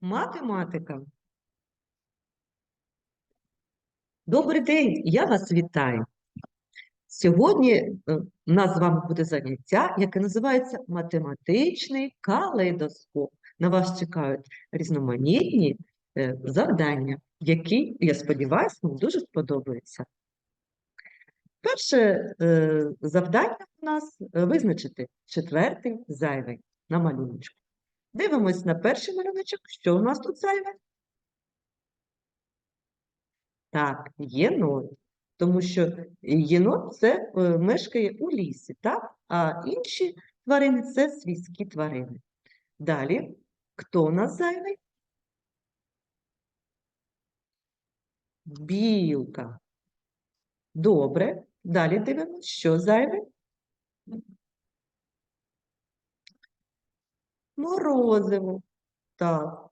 Математика. Добрий день, я вас вітаю. Сьогодні е, у нас з вами буде заняття, яке називається математичний калейдоскоп. На вас чекають різноманітні е, завдання, які, я сподіваюся, вам дуже сподобаються. Перше е, завдання у нас визначити четвертий зайвий на малюночку. Дивимось на перший малюночок, що у нас тут зайве? Так, єнот. Тому що єнот це е, мешкає у лісі, так? а інші тварини це свійські тварини. Далі, хто у нас зайвий? Білка. Добре. Далі дивимося, що зайве? Морозиво. Так.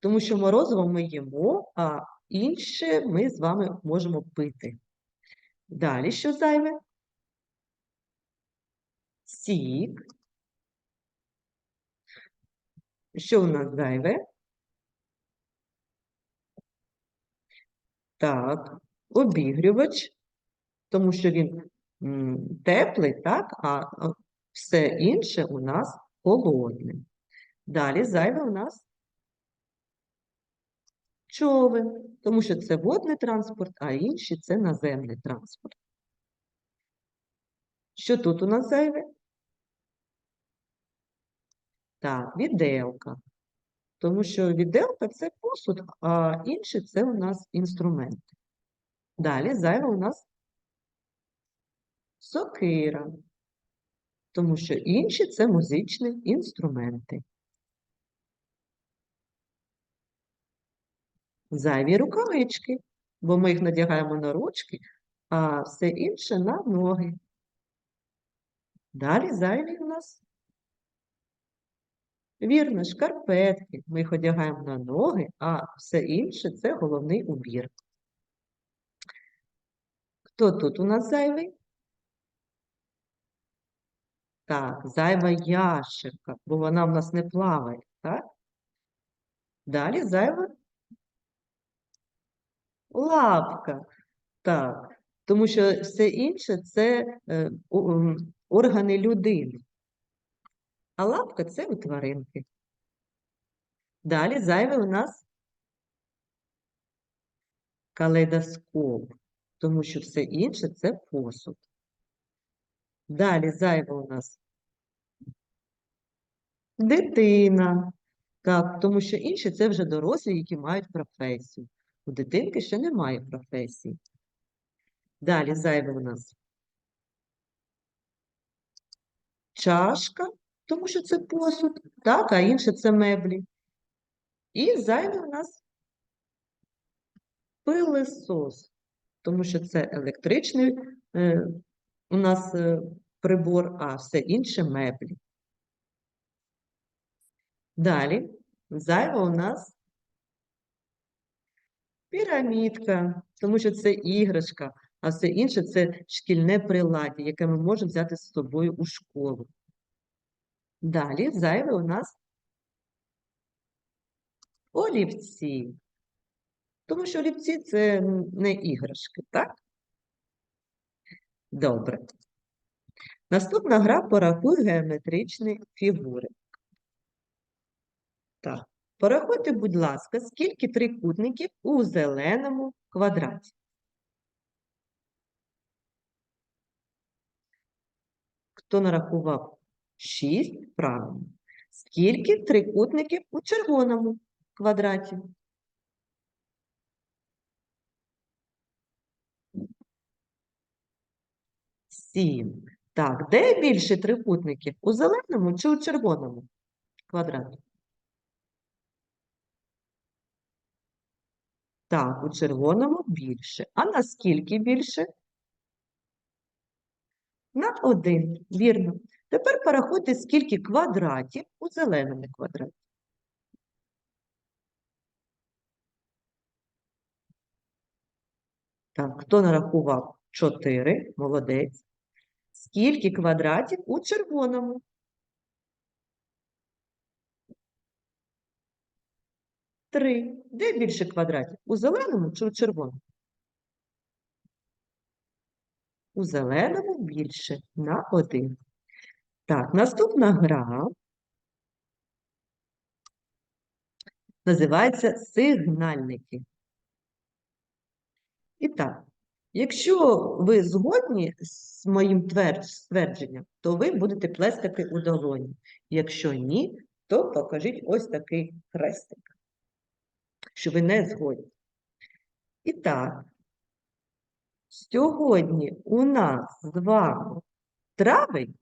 Тому що морозиво ми їмо, а інше ми з вами можемо пити. Далі що зайве? Сік. Що у нас зайве? Так, обігрівач, тому що він теплий, так, а все інше у нас холодне. Далі зайве у нас човен, тому що це водний транспорт, а інші це наземний транспорт. Що тут у нас зайве? Так, віделка. Тому що віделка це посуд, а інші це у нас інструменти. Далі зайве у нас сокира, тому що інші це музичні інструменти. Зайві рукавички, бо ми їх надягаємо на ручки, а все інше на ноги. Далі зайві у нас вірно, шкарпетки. Ми їх одягаємо на ноги, а все інше це головний убір. Хто тут у нас зайвий? Так, зайва ящерка, бо вона в нас не плаває, так? Далі зайва лапка. Так, тому що все інше це е, органи людини. А лапка це у тваринки. Далі зайве у нас калейдоскоп, тому що все інше це посуд. Далі зайве у нас дитина. Так, тому що інші це вже дорослі, які мають професію. У дитинки ще немає професії. Далі зайве у нас чашка, тому що це посуд, так, а інше це меблі. І зайве у нас пилисос, тому що це електричний е, у нас е, прибор, а все інше меблі. Далі зайва у нас пірамідка, тому що це іграшка, а все інше це шкільне приладдя, яке ми можемо взяти з собою у школу. Далі зайве у нас олівці. Тому що олівці це не іграшки, так? Добре. Наступна гра порахуй геометричні фігури. Так, порахуйте, будь ласка, скільки трикутників у зеленому квадраті. Хто нарахував 6, правильно. Скільки трикутників у червоному квадраті? Сім. Так, де більше трикутників? У зеленому чи у червоному квадраті? Так, у червоному більше. А наскільки більше? На один, вірно. Тепер порахуйте, скільки квадратів у зеленому квадраті. Так, хто нарахував? Чотири, молодець. Скільки квадратів у червоному? Три. Де більше квадратів? У зеленому чи у червоному? У зеленому більше на один. Так, наступна гра називається сигнальники. І так, якщо ви згодні з моїм твердж- ствердженням, то ви будете плескати у долоні. Якщо ні, то покажіть ось такий хрестик, що ви не згодні. І так, сьогодні у нас з вами травень.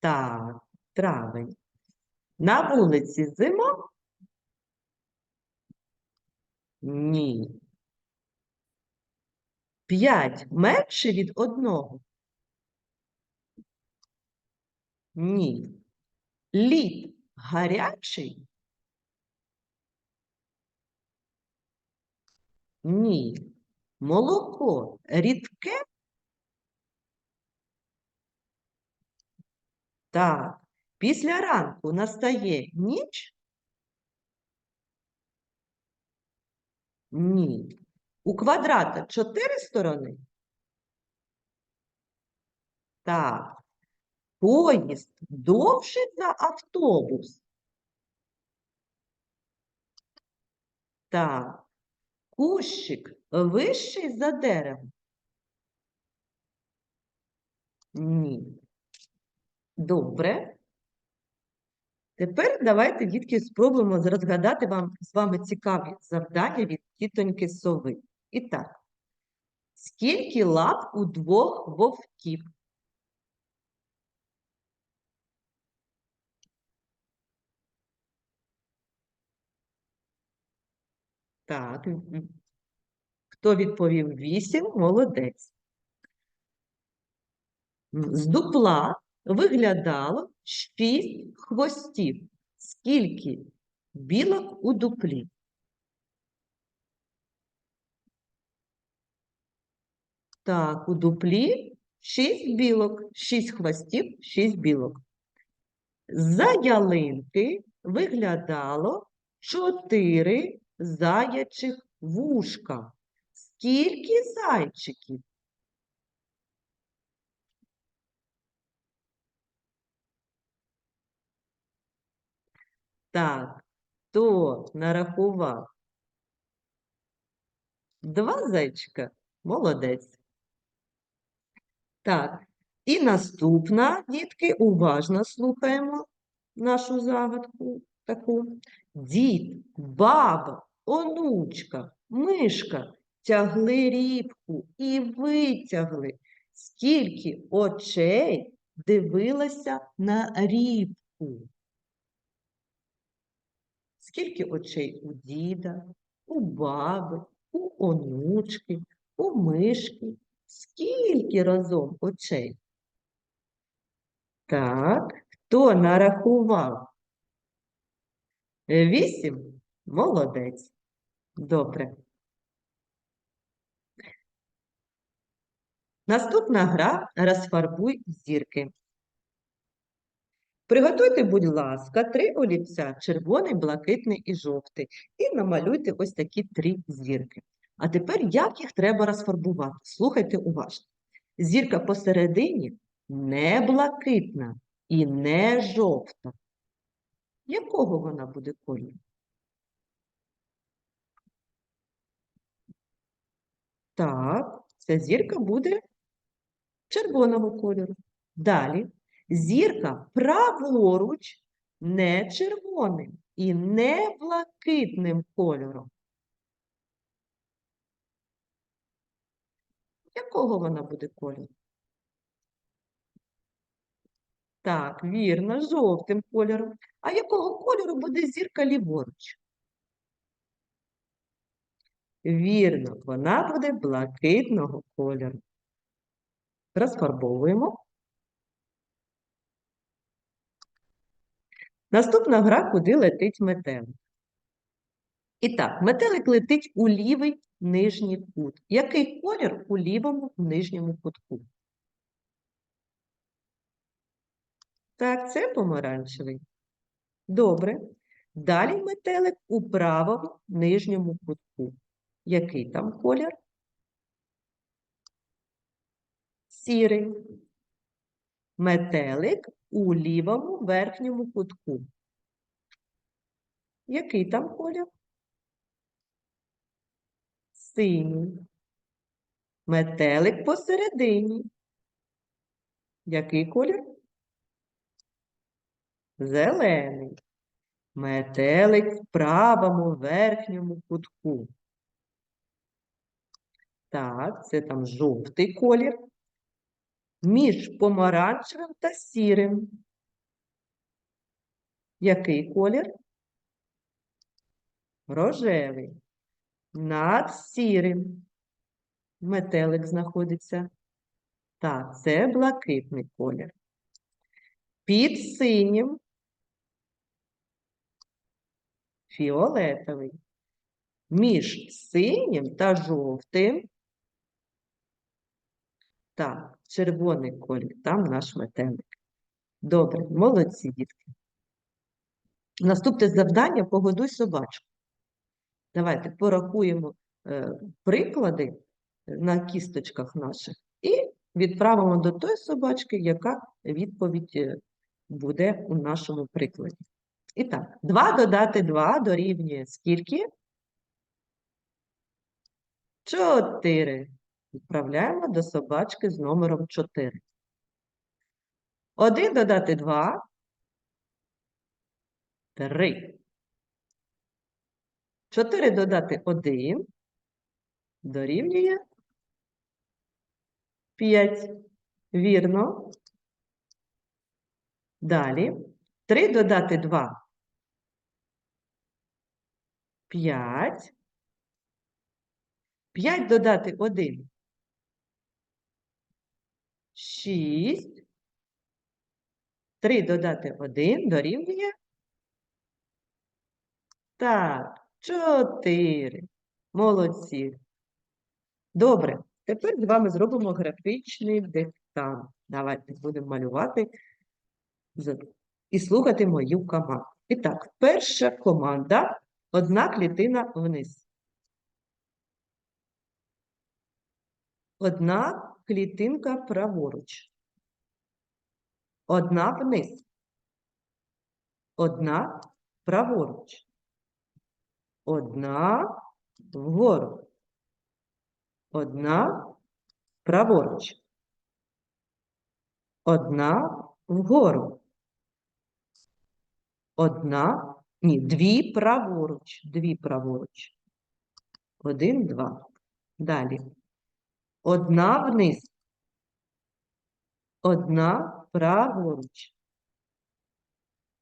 Так, травень. На вулиці зима? Ні. П'ять менше від одного? Ні. Лід гарячий? Ні. Молоко рідке? Так. Після ранку настає ніч? Ні. У квадрата чотири сторони? Так. Поїзд довший за автобус? Так. Кущик вищий за дерево? Ні. Добре. Тепер давайте, дітки, спробуємо розгадати вам з вами цікаві завдання від тітоньки сови. І так, скільки лап у двох вовків? Так, хто відповів вісім, молодець. З дупла виглядало шість хвостів. Скільки білок у дуплі? Так, у дуплі шість білок, шість хвостів, шість білок. За ялинки виглядало чотири заячих вушка. Скільки зайчиків? Так, хто нарахував? Два зайчика? Молодець. Так, і наступна, дітки, уважно слухаємо нашу загадку таку. Дід, баба, онучка, мишка тягли рібку і витягли. Скільки очей дивилося на рібку? Скільки очей у діда, у баби, у онучки, у мишки? Скільки разом очей? Так, хто нарахував? Вісім? Молодець. Добре. Наступна гра розфарбуй зірки. Приготуйте, будь ласка, три олівця червоний, блакитний і жовтий. І намалюйте ось такі три зірки. А тепер як їх треба розфарбувати? Слухайте уважно. Зірка посередині не блакитна і не жовта. Якого вона буде кольору? Так, ця зірка буде червоного кольору. Далі. Зірка праворуч не червоним і не блакитним кольором. Якого вона буде кольору? Так, вірно, жовтим кольором. А якого кольору буде зірка ліворуч? Вірно, вона буде блакитного кольору. Розфарбовуємо. Наступна гра, куди летить метелик. І так, метелик летить у лівий нижній кут. Який колір у лівому нижньому кутку? Так, це помаранчевий. Добре. Далі метелик у правому нижньому кутку. Який там колір? Сірий. Метелик у лівому верхньому кутку. Який там колір? Синій. Метелик посередині. Який колір? Зелений. Метелик в правому верхньому кутку. Так, це там жовтий колір. Між помаранчевим та сірим. Який колір? Рожевий. Над сірим. Метелик знаходиться. Так, це блакитний колір. Під синім фіолетовий. Між синім та жовтим. Так, червоний колір, там наш метелик. Добре, молодці, дітки. Наступне завдання погодуй собачку. Давайте порахуємо е, приклади на кісточках наших і відправимо до тої собачки, яка відповідь е, буде у нашому прикладі. І так, 2 додати 2 дорівнює скільки? 4. Відправляємо до собачки з номером 4. 1 додати 2 – 3. 4 додати 1 дорівнює 5. Вірно. Далі 3 додати 2 – 5. 5 додати 1 – 6. 3 додати 1 дорівнює так, 4. Молодці. Добре, тепер з вами зробимо графічний диктант. Давайте будемо малювати і слухати мою команду. І так, перша команда – одна клітина вниз. Одна клітинка праворуч. Одна вниз. Одна праворуч. Одна вгору. Одна праворуч. Одна вгору. Одна, ні, дві праворуч. Дві праворуч. Один, два. Далі. Одна вниз. Одна праворуч.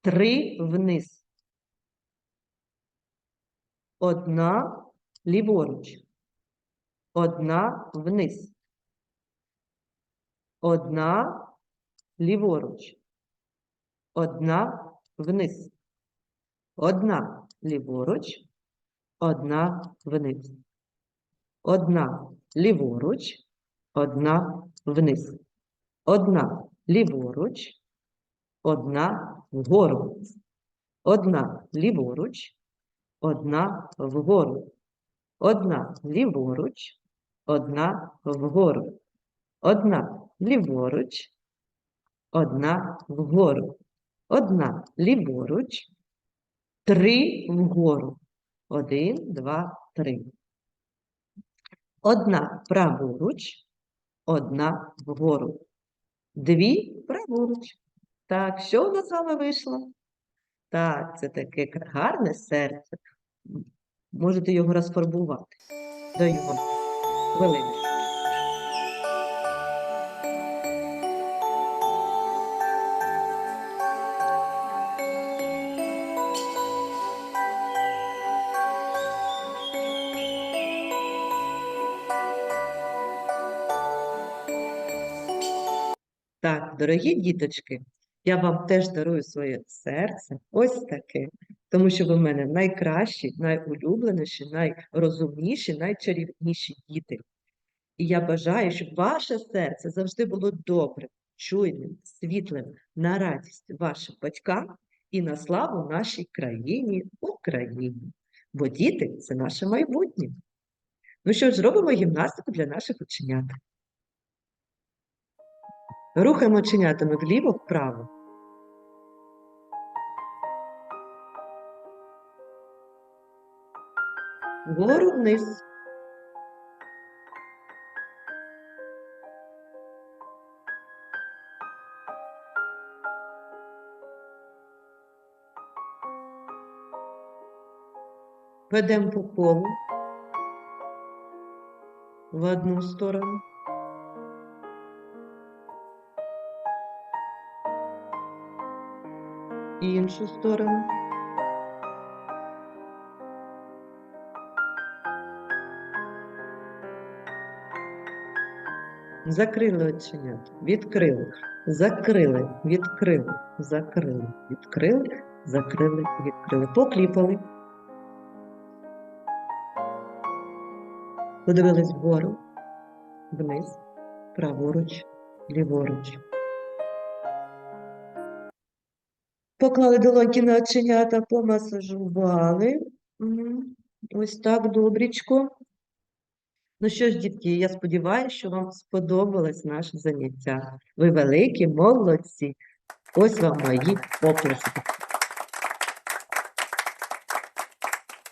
Три вниз. Одна ліворуч. Одна вниз. Одна ліворуч. Одна вниз. Одна ліворуч. Одна вниз. Одна ліворуч. Одна вниз. Одна ліворуч. Одна вгору. Одна ліворуч. Одна вгору. Одна ліворуч, одна вгору. Одна ліворуч, одна вгору. Одна ліворуч, три вгору. Один, два, три. Одна праворуч, одна вгору. Дві праворуч. Так, що у нас з вами вийшло? Так, це таке гарне серце. Можете його розфарбувати. Даю вам хвилину. Так, дорогі діточки, я вам теж дарую своє серце, ось таке, тому що ви в мене найкращі, найулюбленіші, найрозумніші, найчарівніші діти. І я бажаю, щоб ваше серце завжди було добрим, чуйним, світлим, на радість вашим батькам і на славу нашій країні Україні. Бо діти це наше майбутнє. Ну що ж, робимо гімнастику для наших оченят. Рухаємо оченятами вліво-вправо. Вгору вниз. Ведемо по колу в одну сторону. Іншу сторону. Закрили оченят, відкрили, закрили, відкрили, закрили, відкрили, закрили, відкрили. Покліпали. Подивились вгору, вниз, праворуч, ліворуч. Поклали долоньки на оченята, помасажували. Ось так, добрічко. Ну що ж, дітки, я сподіваюся, що вам сподобалось наше заняття. Ви великі, молодці. Ось вам мої оплески.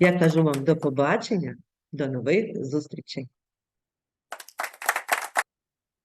Я кажу вам до побачення, до нових зустрічей.